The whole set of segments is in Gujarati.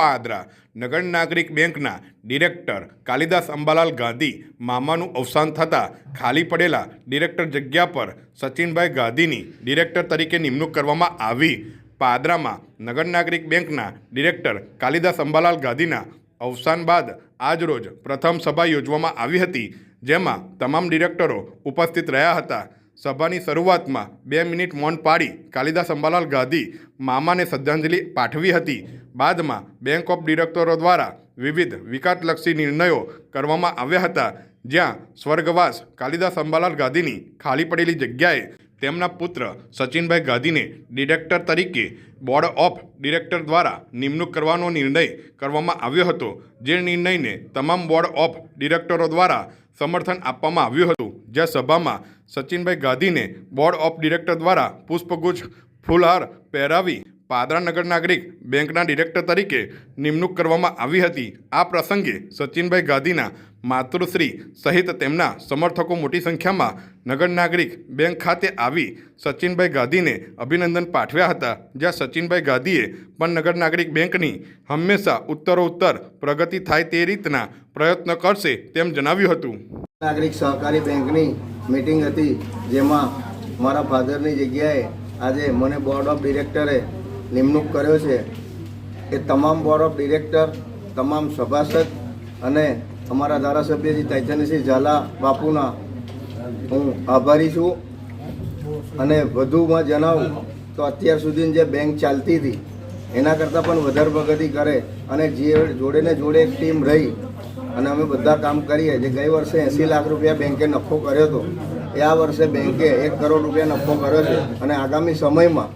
પાદરા નગર નાગરિક બેંકના ડિરેક્ટર કાલિદાસ અંબાલાલ ગાંધી, મામાનું અવસાન થતાં ખાલી પડેલા ડિરેક્ટર જગ્યા પર સચિનભાઈ ગાંધીની ડિરેક્ટર તરીકે નિમણૂક કરવામાં આવી. પાદરામાં નગર નાગરિક બેંકના ડિરેક્ટર કાલિદાસ અંબાલાલ ગાંધીના અવસાન બાદ આજરોજ પ્રથમ સભા યોજવામાં આવી હતી, જેમાં તમામ ડિરેક્ટરો ઉપસ્થિત રહ્યા હતા. સભાની શરૂઆતમાં બે મિનિટ મૌન પાડી કાલિદાસ અંબાલાલ ગાંધી મામાને શ્રદ્ધાંજલિ પાઠવી હતી. બાદમાં બેંક ઓફ ડિરેક્ટરો દ્વારા વિવિધ વિકાસલક્ષી નિર્ણયો કરવામાં આવ્યા હતા. જ્યાં સ્વર્ગવાસ કાલિદાસ અંબાલાલ ગાંધીની ખાલી પડેલી જગ્યાએ તેમના પુત્ર સચિનભાઈ ગાંધીને ડિરેક્ટર તરીકે બોર્ડ ઓફ ડિરેક્ટર દ્વારા નિમણૂક કરવાનો નિર્ણય કરવામાં આવ્યો હતો. જે નિર્ણયને તમામ બોર્ડ ઓફ ડિરેક્ટરો દ્વારા સમર્થન આપવામાં આવ્યું હતું. જ્યાં સભામાં સચિનભાઈ ગાંધીને બોર્ડ ઓફ ડિરેક્ટર દ્વારા પુષ્પગુચ્છ ફૂલહાર પહેરાવી પાદરા નગર નાગરિક બેંકના ડિરેક્ટર તરીકે નિમણૂક કરવામાં આવી હતી. આ પ્રસંગે સચિનભાઈ ગાંધીના માતૃશ્રી સહિત તેમના સમર્થકો મોટી સંખ્યામાં નગર નાગરિક બેંક ખાતે આવી સચિનભાઈ ગાંધીને અભિનંદન પાઠવ્યા હતા. જ્યાં સચિનભાઈ ગાંધીએ પણ નગર નાગરિક બેંકની હંમેશા ઉત્તરોત્તર પ્રગતિ થાય તે રીતના પ્રયત્ન કરશે તેમ જણાવ્યું હતું. નાગરિક સહકારી બેંકની મિટિંગ હતી, જેમાં મારા ફાધરની જગ્યાએ આજે મને બોર્ડ ઓફ ડિરેક્ટરે નિમણૂક કર્યો છે. એ તમામ બોર્ડ ઓફ ડિરેક્ટર તમામ સભાસદ અને અમારા ધારાસભ્યજી તૈજનસિંહ ઝાલા બાપુના હું આભારી છું. અને વધુમાં જણાવું તો અત્યાર સુધીની જે બેંક ચાલતી હતી, એના કરતાં પણ વધારે પ્રગતિ કરે અને જે જોડે ને જોડે એક ટીમ રહી અને અમે બધા કામ કરીએ જે ગઈ વર્ષે એંસી લાખ રૂપિયા બેંકે નફો કર્યો હતો, એ આ વર્ષે બેંકે એક કરોડ રૂપિયા નફો કર્યો છે. અને આગામી સમયમાં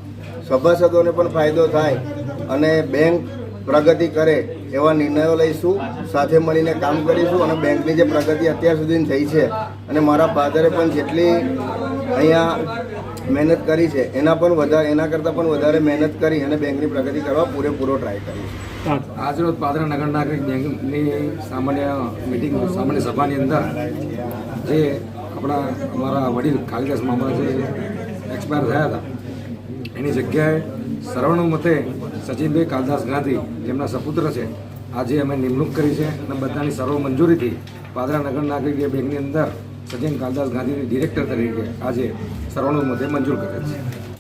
સભાસદોને પણ ફાયદો થાય અને બેંક પ્રગતિ કરે એવા નિર્ણયો લઈશું, સાથે મળીને કામ કરીશું અને બેંકની જે પ્રગતિ અત્યાર સુધીની થઈ છે. અને મારા ફાધરે પણ જેટલી અહીંયા મહેનત કરી છે. એના પણ વધારે, એના કરતાં પણ વધારે મહેનત કરી અને બેંકની પ્રગતિ કરવા પૂરેપૂરો ટ્રાય કરીશું આજરોજ પાદરા નગર નાગરિક બેંકની સામાન્ય મિટિંગ સામાન્ય સભાની અંદર જે આપણા અમારા વડીલ કાલિદાસ મામા જે એક્સપાયર થયા હતા, એની જગ્યાએ સર્વાનુમતે સચિનભાઈ કાલિદાસ ગાંધી, જેમના સપુત્ર છે, આજે અમે નિમણૂક કરી છે અને બધાની સર્વ મંજૂરીથી પાદરા નગર નાગરિક બેંકની અંદર સચિન કાલિદાસ ગાંધીની ડિરેક્ટર તરીકે આજે સર્વાનુમતે મંજૂર કરે છે.